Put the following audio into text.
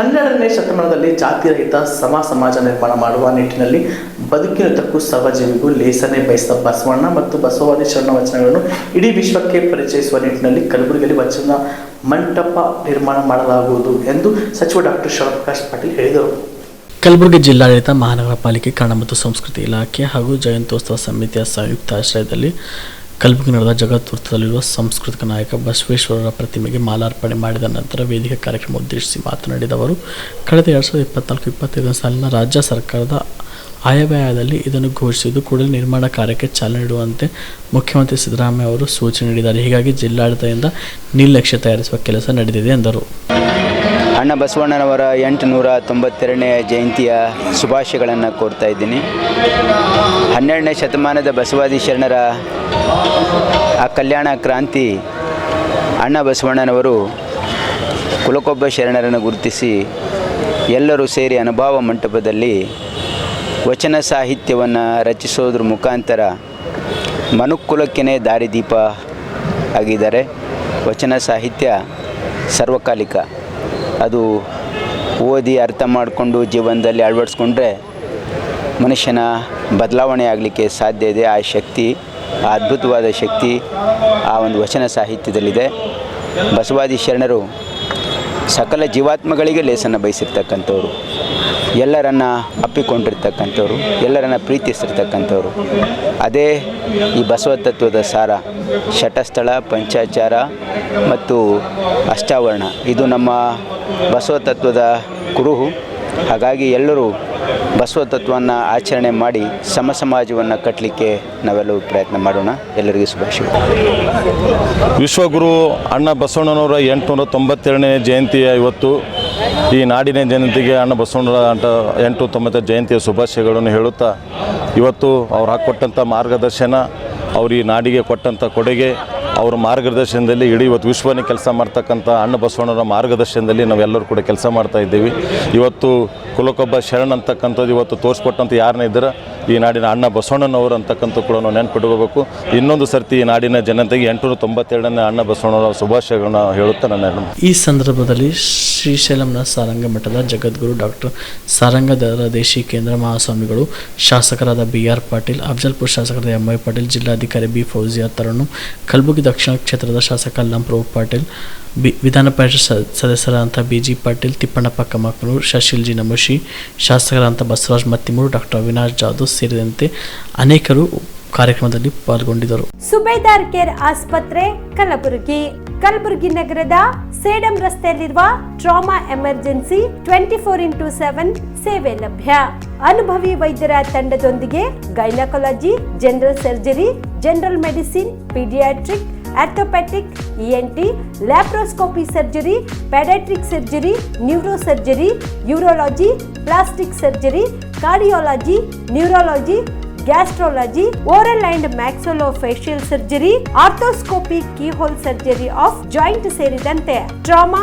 ಹನ್ನೆರಡನೇ ಶತಮಾನದಲ್ಲಿ ಜಾತಿರಹಿತ ಸಮ ಸಮಾಜ ನಿರ್ಮಾಣ ಮಾಡುವ ನಿಟ್ಟಿನಲ್ಲಿ ಬದುಕಿನುದ್ದಕ್ಕೂ ಸರ್ವಜೀವಿಗೂ ಲೇಸನೆ ಬಯಸಿದ ಬಸವಣ್ಣ ಮತ್ತು ಬಸವಾದಿ ಶರಣ ವಚನಗಳನ್ನು ಇಡೀ ವಿಶ್ವಕ್ಕೆ ಪರಿಚಯಿಸುವ ನಿಟ್ಟಿನಲ್ಲಿ ಕಲಬುರಗಿಯಲ್ಲಿ ವಚನ ಮಂಟಪ ನಿರ್ಮಾಣ ಮಾಡಲಾಗುವುದು ಎಂದು ಸಚಿವ ಡಾಕ್ಟರ್ ಶಿವಪ್ರಕಾಶ್ ಪಾಟೀಲ್ ಹೇಳಿದರು. ಕಲಬುರಗಿ ಜಿಲ್ಲಾಡಳಿತ ಮಹಾನಗರ ಪಾಲಿಕೆ ಕನ್ನಡ ಮತ್ತು ಸಂಸ್ಕೃತಿ ಇಲಾಖೆ ಹಾಗೂ ಜಯಂತ್ಯೋತ್ಸವ ಸಮಿತಿಯ ಸಂಯುಕ್ತ ಆಶ್ರಯದಲ್ಲಿ ಕಲಬುರಗಿ ನಡೆದ ಜಗತ್ವೃತ್ತದಲ್ಲಿರುವ ಸಾಂಸ್ಕೃತಿಕ ನಾಯಕ ಬಸವೇಶ್ವರರ ಪ್ರತಿಮೆಗೆ ಮಾಲಾರ್ಪಣೆ ಮಾಡಿದ ನಂತರ ವೇದಿಕೆ ಕಾರ್ಯಕ್ರಮ ಉದ್ದೇಶಿಸಿ ಮಾತನಾಡಿದ ಅವರು, ಕಳೆದ ಎರಡು ಸಾವಿರದ ಇಪ್ಪತ್ನಾಲ್ಕು ಇಪ್ಪತ್ತೈದನೇ ಸಾಲಿನ ರಾಜ್ಯ ಸರ್ಕಾರದ ಆಯವ್ಯಯದಲ್ಲಿ ಇದನ್ನು ಘೋಷಿಸಿದ್ದು, ಕೂಡಲೇ ನಿರ್ಮಾಣ ಕಾರ್ಯಕ್ಕೆ ಚಾಲನೆ ನೀಡುವಂತೆ ಮುಖ್ಯಮಂತ್ರಿ ಸಿದ್ದರಾಮಯ್ಯ ಅವರು ಸೂಚನೆ ನೀಡಿದ್ದಾರೆ. ಹೀಗಾಗಿ ಜಿಲ್ಲಾಡಳಿತದಿಂದ ನಿರ್ಲಕ್ಷ್ಯ ತಯಾರಿಸುವ ಕೆಲಸ ನಡೆದಿದೆ ಎಂದರು. ಅಣ್ಣ ಬಸವಣ್ಣನವರ ಎಂಟುನೂರ ತೊಂಬತ್ತೆರಡನೇ ಜಯಂತಿಯ ಶುಭಾಶಯಗಳನ್ನು ಕೋರ್ತಾ ಇದ್ದೀನಿ. ಹನ್ನೆರಡನೇ ಶತಮಾನದ ಬಸವಾದಿ ಶರಣರ ಆ ಕಲ್ಯಾಣ ಕ್ರಾಂತಿ ಅಣ್ಣ ಬಸವಣ್ಣನವರು ಕುಲಕೊಬ್ಬ ಶರಣರನ್ನು ಗುರುತಿಸಿ ಎಲ್ಲರೂ ಸೇರಿ ಅನುಭವ ಮಂಟಪದಲ್ಲಿ ವಚನ ಸಾಹಿತ್ಯವನ್ನು ರಚಿಸೋದ್ರ ಮುಖಾಂತರ ಮನುಕುಲಕ್ಕೇ ದಾರಿದೀಪ ಆಗಿದ್ದಾರೆ. ವಚನ ಸಾಹಿತ್ಯ ಸರ್ವಕಾಲಿಕ. ಅದು ಓದಿ ಅರ್ಥ ಮಾಡಿಕೊಂಡು ಜೀವನದಲ್ಲಿ ಅಳವಡಿಸ್ಕೊಂಡ್ರೆ ಮನುಷ್ಯನ ಬದಲಾವಣೆ ಆಗಲಿಕ್ಕೆ ಸಾಧ್ಯ ಇದೆ. ಆ ಶಕ್ತಿ ಅದ್ಭುತವಾದ ಶಕ್ತಿ ಆ ಒಂದು ವಚನ ಸಾಹಿತ್ಯದಲ್ಲಿದೆ. ಬಸವಾದಿ ಶರಣರು ಸಕಲ ಜೀವಾತ್ಮಗಳಿಗೆ ಲೇಸನ್ನು ಬಯಸಿರ್ತಕ್ಕಂಥವ್ರು. ಎಲ್ಲರನ್ನ ಅಪ್ಪಿಕೊಂಡಿರ್ತಕ್ಕಂಥವ್ರು, ಎಲ್ಲರನ್ನ ಪ್ರೀತಿಸಿರ್ತಕ್ಕಂಥವ್ರು ಅದೇ ಈ ಬಸವ ತತ್ವದ ಸಾರ ಶಟಸ್ಥಳ ಪಂಚಾಚಾರ ಮತ್ತು ಅಷ್ಟಾವರಣ. ಇದು ನಮ್ಮ ಬಸವ ತತ್ವದ ಕುರುಹು. ಹಾಗಾಗಿ ಎಲ್ಲರೂ ಬಸವ ತತ್ವವನ್ನು ಆಚರಣೆ ಮಾಡಿ ಸಮ ಸಮಾಜವನ್ನು ಕಟ್ಟಲಿಕ್ಕೆ ನಾವೆಲ್ಲರೂ ಪ್ರಯತ್ನ ಮಾಡೋಣ. ಎಲ್ಲರಿಗೂ ಶುಭಾಶಯಗಳು ವಿಶ್ವಗುರು ಅಣ್ಣ ಬಸವಣ್ಣನವರ ಎಂಟುನೂರ ತೊಂಬತ್ತೆರಡನೇ ಜಯಂತಿಯ ಇವತ್ತು ಈ ನಾಡಿನ ಜನತೆಗೆ ಅಣ್ಣ ಬಸವಣ್ಣರ ಅಂಟ ಎಂಟು ತೊಂಬತ್ತ ಜಯಂತಿಯ ಶುಭಾಶಯಗಳನ್ನು ಹೇಳುತ್ತಾ, ಇವತ್ತು ಅವ್ರು ಹಾಕ್ಕೊಟ್ಟಂಥ ಮಾರ್ಗದರ್ಶನ, ಅವರು ಈ ನಾಡಿಗೆ ಕೊಟ್ಟಂಥ ಕೊಡುಗೆ ಅವರ ಮಾರ್ಗದರ್ಶನದಲ್ಲಿ ಇಡೀ ಇವತ್ತು ವಿಶ್ವನೇ ಕೆಲಸ ಮಾಡ್ತಕ್ಕಂಥ ಅಣ್ಣ ಬಸವಣ್ಣರ ಮಾರ್ಗದರ್ಶನದಲ್ಲಿ ನಾವೆಲ್ಲರೂ ಕೂಡ ಕೆಲಸ ಮಾಡ್ತಾ ಇದ್ದೀವಿ. ಇವತ್ತು ಕುಲಕೊಬ್ಬ ಶರಣ್ ಅಂತಕ್ಕಂಥದ್ದು ಇವತ್ತು ತೋರಿಸ್ಕೊಟ್ಟಂಥ ಯಾರನ್ನ ಇದ್ದಾರೆ? ಈ ನಾಡಿನ ಅಣ್ಣ ಬಸವಣ್ಣನವರು ಅಂತಕ್ಕಂಥ ಕೂಡ ನಾವು ನೆನ್ಪಿಟ್ಕೋಬೇಕು. ಇನ್ನೊಂದು ಸರ್ತಿ ಈ ನಾಡಿನ ಜನತೆಗೆ ಎಂಟುನೂರ ತೊಂಬತ್ತೆರಡನೇ ಅಣ್ಣ ಬಸವಣ್ಣನವರ ಶುಭಾಶಯಗಳನ್ನ ಹೇಳುತ್ತಾ ನನ್ನ ಈ ಸಂದರ್ಭದಲ್ಲಿ ಶ್ರೀಶೈಲಂನ ಸಾರಂಗ ಮಠದ ಜಗದ್ಗುರು ಡಾಕ್ಟರ್ ಸಾರಂಗಧರ ದೇಶಿ ಕೇಂದ್ರ ಮಹಾಸ್ವಾಮಿಗಳು ಶಾಸಕರಾದ ಬಿ ಆರ್ ಪಾಟೀಲ್, ಅಫಜಲ್ಪುರ ಶಾಸಕರಾದ ಎಂ ಐ ಪಾಟೀಲ್, ಜಿಲ್ಲಾಧಿಕಾರಿ ಬಿ ಫೌಜಿಯಾ ತರಣು, ಕಲಬುರಗಿ ದಕ್ಷಿಣ ಕ್ಷೇತ್ರದ ಶಾಸಕ ಅಲ್ಲಂ ಪ್ರಭು ಪಾಟೀಲ್, ಬಿ ವಿಧಾನ ಪರಿಷತ್ ಸದಸ್ಯರಾದಂಥ B G Patil, Thippannappa Kamakanur Shashil G ಶಾಸಕರಂತ ಶಾಸಕರಾದಂಥ ಬಸವರಾಜ್ ಮತ್ತಿಮೂರು, ಡಾಕ್ಟರ್ ಅವಿನಾಶ್ ಜಾಧವ್ ಸೇರಿದಂತೆ ಅನೇಕರು ಕಾರ್ಯಕ್ರಮದಲ್ಲಿ ಪಾಲ್ಗೊಂಡಿದ್ದರು. ಸುಬೇದಾರ್ ಕೇರ್ ಆಸ್ಪತ್ರೆ, ಕಲಬುರಗಿ. ಕಲಬುರಗಿ ನಗರದ ಸೇಡಂ ರಸ್ತೆಯಲ್ಲಿರುವ trauma emergency twenty four into seven ಸೇವೆ ಲಭ್ಯ. ಅನುಭವಿ ವೈದ್ಯರ ತಂಡದೊಂದಿಗೆ gynaecology, general surgery, general medicine, paediatric orthopaedic ENT laparoscopy surgery paediatric surgery neuro surgery urology, plastic surgery cardiology neurology gastrology oral and maxillofacial surgery arthroscopy keyhole surgery of joint ಸೇರಿದಂತೆ. Trauma